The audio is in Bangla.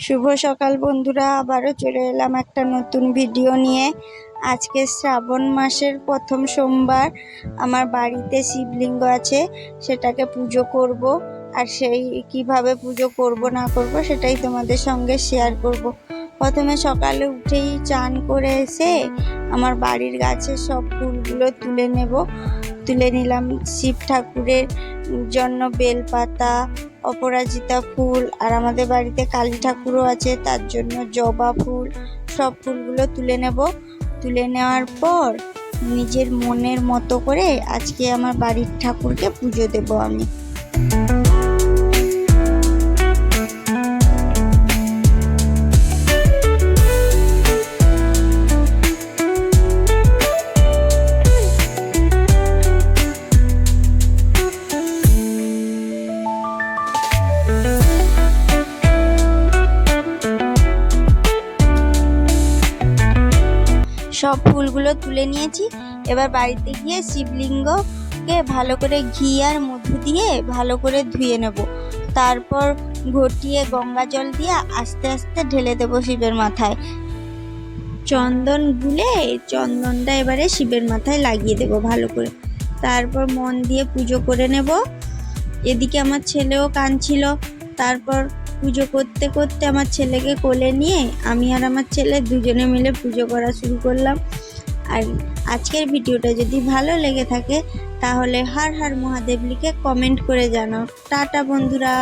শুভ সকাল বন্ধুরা, আবারও চলে এলাম একটা নতুন ভিডিও নিয়ে। আজকে শ্রাবণ মাসের প্রথম সোমবার, আমার বাড়িতে শিবলিঙ্গ আছে, সেটাকে পুজো করব। আর সেই কীভাবে পুজো করব, না করব, সেটাই তোমাদের সঙ্গে শেয়ার করব। প্রথমে সকালে উঠেই চান করে এসে আমার বাড়ির গাছের সব ফুলগুলো তুলে নেব। তুলে নিলাম শিব ঠাকুরের জন্য বেলপাতা অপরাজিতা ফুল আর আমাদের বাড়িতে কালী ঠাকুরও আছে, তার জন্য জবা ফুল, সব ফুলগুলো তুলে নেব। তুলে নেওয়ার পর নিজের মনের মতো করে আজকে আমার বাড়ির ঠাকুরকে পুজো দেব আমি। সব ফুলগুলো তুলে নিয়েছি। এবার বাড়িতে গিয়ে শিবলিঙ্গকে ভালো করে ঘি আর মধু দিয়ে ভালো করে ধুয়ে নেব। তারপর ঘটিয়ে গঙ্গা জল দিয়ে আস্তে আস্তে ঢেলে দেবো শিবের মাথায়। চন্দন গুলে চন্দনটা এবারে শিবের মাথায় লাগিয়ে দেব ভালো করে। তারপর মন দিয়ে পুজো করে নেব। এদিকে আমার ছেলেও কাঁদছিল। তারপর পুজো করতে করতে আমার ছেলেকে কোলে নিয়ে আমি আর আমার ছেলে দুজনে মিলে পুজো করা শুরু করলাম। আর আজকের ভিডিওটা যদি ভালো লেগে থাকে, তাহলে হার হার মহাদেব লিখে কমেন্ট করে জানাও। টাটা বন্ধুরা।